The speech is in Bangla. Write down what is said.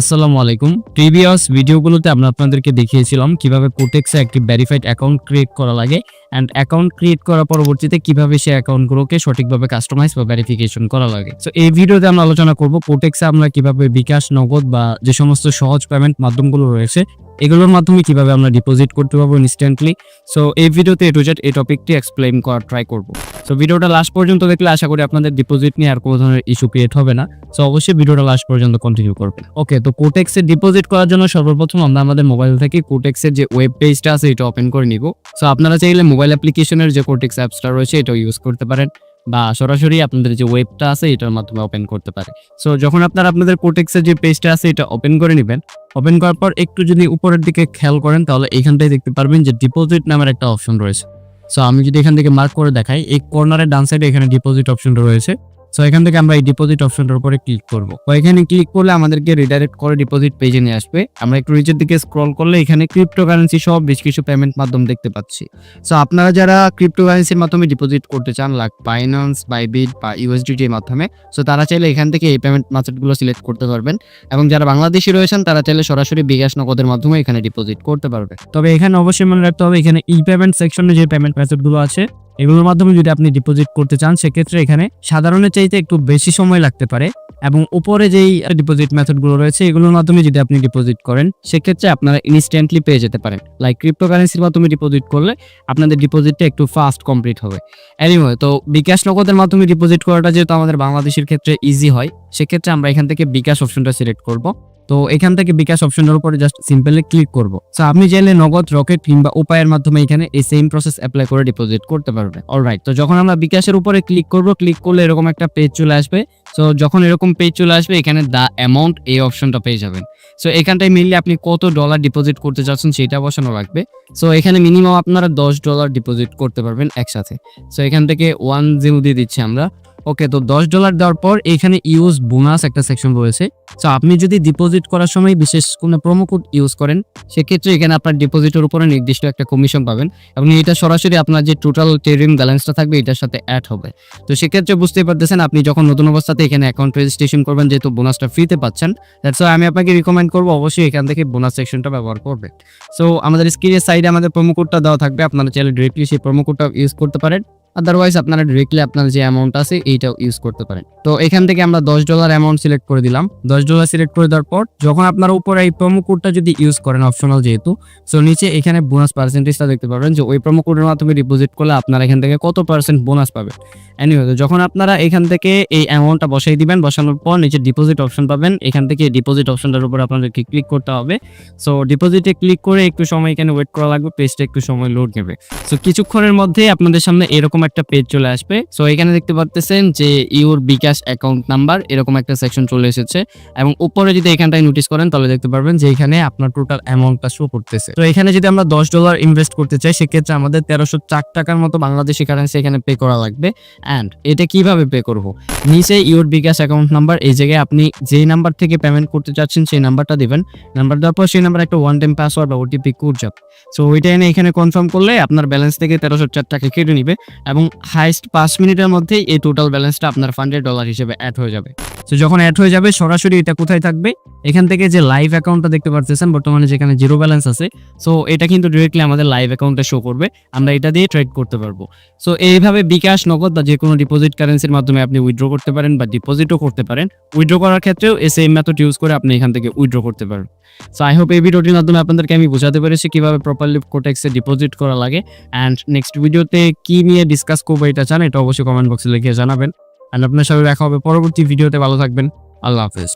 আসসালামু আলাইকুম। প্রিভিয়াস ভিডিওগুলোতে আমরা আপনাদেরকে দেখিয়েছিলাম কীভাবে কোটেক্সে একটি ভেরিফাইড অ্যাকাউন্ট ক্রিয়েট করা লাগে অ্যান্ড অ্যাকাউন্ট ক্রিয়েট করার পরবর্তীতে কীভাবে সেই অ্যাকাউন্টগুলোকে সঠিকভাবে কাস্টমাইজ বা ভেরিফিকেশন করা লাগে। সো এই ভিডিওতে আমরা আলোচনা করব কোটেক্সে আমরা কীভাবে বিকাশ, নগদ বা যে সমস্ত সহজ পেমেন্ট মাধ্যমগুলো রয়েছে এগুলোর মাধ্যমে কীভাবে আমরা ডিপোজিট করতে পারব ইনস্ট্যান্টলি সো এই ভিডিওতে এ টু এই টপিকটি এক্সপ্লেন করার ট্রাই করব। সো ভিডিওটা লাস্ট পর্যন্ত দেখলে আশা করি আপনাদের ডিপোজিট নিয়ে আর কোনো ধরনের ইস্যু ক্রিয়েট হবে না। সো অবশ্যই ভিডিওটা লাস্ট পর্যন্ত কন্টিনিউ করবেন ওকে তো কোটেক্সে ডিপোজিট করার জন্য সর্বপ্রথম আমরা আমাদের মোবাইল থেকে কোটেক্সের যে ওয়েব পেজটা আছে, এটা ওপেন করে নিব। সো আপনারা চাইলে মোবাইল অ্যাপ্লিকেশনের যে কোটেক্স অ্যাপসটা রয়েছে, এটাও ইউজ করতে পারেন। বা সরাসরি আপনাদের যে ওয়েবটা আছে, এটার মাধ্যমে ওপেন করতে পারে। সো যখন আপনারা আপনাদের কোটেক্সের যে পেজটা আছে, এটা ওপেন করে নেবেন। ওপেন করার পর একটু যদি উপরের দিকে খেয়াল করেন, তাহলে এখানটায় দেখতে পারবেন যে ডিপোজিট নামের একটা অপশন রয়েছে। সো আমি যদি এখান থেকে মার্ক করে দেখাই, এই কর্নারের ডান সাইডে এখানে ডিপোজিট অপশনটা রয়েছে। সো এখান থেকে আমরা এই ডিপোজিট অপশনটার উপরে ক্লিক করব। তো এখানে ক্লিক করলে আমাদেরকে রিডাইরেক্ট করে ডিপোজিট পেজে নিয়ে আসবে। আমরা একটু নিচের দিকে স্ক্রল করলে এখানে ক্রিপ্টোকারেন্সি সব বেশ কিছু পেমেন্ট মাধ্যম দেখতে পাচ্ছি। সো আপনারা যারা ক্রিপ্টোকারেন্সির মাধ্যমে ডিপোজিট করতে চান লাইক বাইন্যান্স বাইবিট বা ইউএসডিটির মাধ্যমে সো তারা চাইলে এখান থেকে এই পেমেন্ট মেথডগুলো সিলেক্ট করতে পারবেন। এবং যারা বাংলাদেশি রয়েছেন, তারা চাইলে সরাসরি বিকাশ নগদের মাধ্যমে এখানে ডিপোজিট করতে পারবে। তবে এখানে অবশ্যই মনে রাখতে হবে, এখানে ই পেমেন্ট সেকশনে যে পেমেন্ট মেথডগুলো আছে এগুলোর মাধ্যমে যদি আপনি ডিপোজিট করতে চান, সেক্ষেত্রে এখানে সাধারণের চাইতে একটু বেশি সময় লাগতে পারে এবং উপরে যেই ডিপোজিট মেথডগুলো রয়েছে, এগুলোর মাধ্যমে যদি আপনি ডিপোজিট করেন, সেক্ষেত্রে আপনারা ইনস্ট্যান্টলি পেয়ে যেতে পারেন। লাইক ক্রিপ্টোকারেন্সির মাধ্যমে ডিপোজিট করলে আপনাদের ডিপোজিটটা একটু ফাস্ট কমপ্লিট হবে। এনিওয়ে তো বিকাশ নগদের মাধ্যমে ডিপোজিট করাটা যেহেতু আমাদের বাংলাদেশের ক্ষেত্রে ইজি হয়, সেক্ষেত্রে আমরা এখান থেকে বিকাশ অপশনটা সিলেক্ট করব। তো এখান থেকে বিকাশ অপশনের উপরে জাস্ট সিম্পলি ক্লিক করব। সো আপনি চাইলে নগদ, রকেট কিংবা উপায়ের মাধ্যমে এখানে এই সেম প্রসেস অ্যাপ্লাই করে ডিপোজিট করতে পারবেন। অলরাইট তো যখন আমরা বিকাশের উপরে ক্লিক করব ক্লিক করলে এরকম একটা পেজ চলে আসবে। সো যখন এরকম পেজ চলে আসবে, এখানে দা অ্যামাউন্ট এই অপশনটা পেয়ে যাবেন। সো এখানটায় মিললে আপনি কত ডলার ডিপোজিট করতে চাচ্ছেন সেটা বসানো লাগবে। সো এখানে মিনিমাম আপনারা দশ ডলার ডিপোজিট করতে পারবেন একসাথে। সো এখান থেকে ওয়ান জিরো দিয়ে দিচ্ছি আমরা। ওকে তো দশ ডলার দেওয়ার পর এখানে ইউজ বোনাস একটা সেকশন রয়েছে। তো আপনি যদি ডিপোজিট করার সময় বিশেষ কোনো প্রোমো কোড ইউজ করেন, সেক্ষেত্রে এখানে আপনার ডিপোজিটের উপরে নির্দিষ্ট একটা কমিশন পাবেন। এবং এটা সরাসরি আপনার যে টোটাল ট্রেডিং ব্যালেন্সটা থাকবে, এটার সাথে অ্যাড হবে। তো সেক্ষেত্রে বুঝতেই পারতেছেন, আপনি যখন নতুন অবস্থাতে এখানে অ্যাকাউন্ট রেজিস্ট্রেশন করবেন, যেহেতু বোনাসটা ফ্রিতে পাচ্ছেন দ্যাটস আমি আপনাকে রিকমেন্ড করব, অবশ্যই এখান থেকে বোনাস সেকশনটা ব্যবহার করবে সো আমাদের স্ক্রিনের সাইডে আমাদের প্রোমো কোডটা দেওয়া থাকবে, আপনারা চাইলে ডিরেক্টলি সেই প্রোমো কোডটা ইউজ করতে পারেন। আদারওয়াইজ আপনারা ডিরেক্টলি আপনার যে অ্যামাউন্ট আছে, এইটাও ইউজ করতে পারেন। তো এখান থেকে আমরা দশ ডলার অ্যামাউন্ট সিলেক্ট করে দিলাম। দশ ডলার সিলেক্ট করে দেওয়ার পর, যখন আপনারা উপরে এই প্রোমো কোডটা যদি ইউজ করেন অপশনাল যেহেতু সো নিচে এখানে বোনাস পার্সেন্টেজটা দেখতে পাবেন যে ওই প্রোমো কোডের মাধ্যমে ডিপোজিট করলে আপনারা এখান থেকে কত পার্সেন্ট বোনাস পাবেন। এনিওয়ে তো যখন আপনারা এখান থেকে এই অ্যামাউন্টটা বসাই দিবেন, বসানোর পর নিচে ডিপোজিট অপশন পাবেন। এখান থেকে ডিপোজিট অপশনটার উপর আপনাদেরকে ক্লিক করতে হবে। সো ডিপোজিটে ক্লিক করে একটু সময় এখানে ওয়েট করা লাগবে পেজটা একটু সময় লোড নেবে। সো কিছুক্ষণের মধ্যেই আপনাদের সামনে এরকম একটা পেজ চলে আসবে। সো এখানে দেখতে পাচ্ছেন যে ইউর বিকাশ অ্যাকাউন্ট নাম্বার এরকম একটা সেকশন চলে এসেছে এবং উপরে যদি এখানটায় নোটিস করেন, তাহলে দেখতে পারবেন যে এখানে আপনার টোটাল অ্যামাউন্টটা শো করতেছে। তো এখানে যদি আমরা দশ ডলার ইনভেস্ট করতে চাই, সেক্ষেত্রে আমাদের তেরোশো চার টাকার মতো বাংলাদেশি কারেন্সি এখানে পে করা লাগবে। অ্যান্ড এটা কীভাবে পে করব? নিচে ইউর বিকাশ অ্যাকাউন্ট নাম্বার এই জায়গায় আপনি যেই নাম্বার থেকে পেমেন্ট করতে চাচ্ছেন, সেই নাম্বারটা দিবেন। নাম্বার দেওয়ার পর সেই নাম্বার একটা ওয়ান টাইম পাসওয়ার্ড বা ওটিপি কোড যাবে। সো ওইটা এনে এখানে কনফার্ম করলে আপনার ব্যালেন্স থেকে তেরোশো চার টাকা কেটে নিবে এবং হাইস্ট পাঁচ মিনিটের মধ্যে এই টোটাল ব্যালেন্সটা আপনার ফান্ডের ডলার হিসেবে অ্যাড হয়ে যাবে। তো যখন অ্যাড হয়ে যাবে, সরাসরি এটা কোথায় থাকবে? এখান থেকে যে লাইভ অ্যাকাউন্টটা দেখতে পাচ্ছেন বর্তমানে যেখানে জিরো ব্যালেন্স আছে সো এটা কিন্তু ডিরেক্টলি আমাদের লাইভ অ্যাকাউন্টে শো করবে। আমরা এটা দিয়ে ট্রেড করতে পারব। সো এইভাবে বিকাশ, নগদ বা যে কোনো ডিপোজিট কারেন্সির মাধ্যমে আপনি উইথড্র করতে পারেন বা ডিপোজিটও করতে পারেন। উইথড্র করার ক্ষেত্রেও এই সেম মেথড ইউজ করে আপনি এখান থেকে উইথড্র করতে পারেন। সো আই হোপ এই ভিডিওটির মাধ্যমে আপনাদেরকে আমি বোঝাতে পেরেছি কীভাবে প্রপারলি কোটেক্সে ডিপোজিট করা লাগে। অ্যান্ড নেক্সট ভিডিওতে কি নিয়ে ডিসকাস করব এটা চান এটা অবশ্যই কমেন্ট বক্সে লিখে জানাবেন। অ্যান্ড আপনার সাথে দেখা হবে পরবর্তী ভিডিওতে ভালো থাকবেন। আল্লাহ হাফেজ।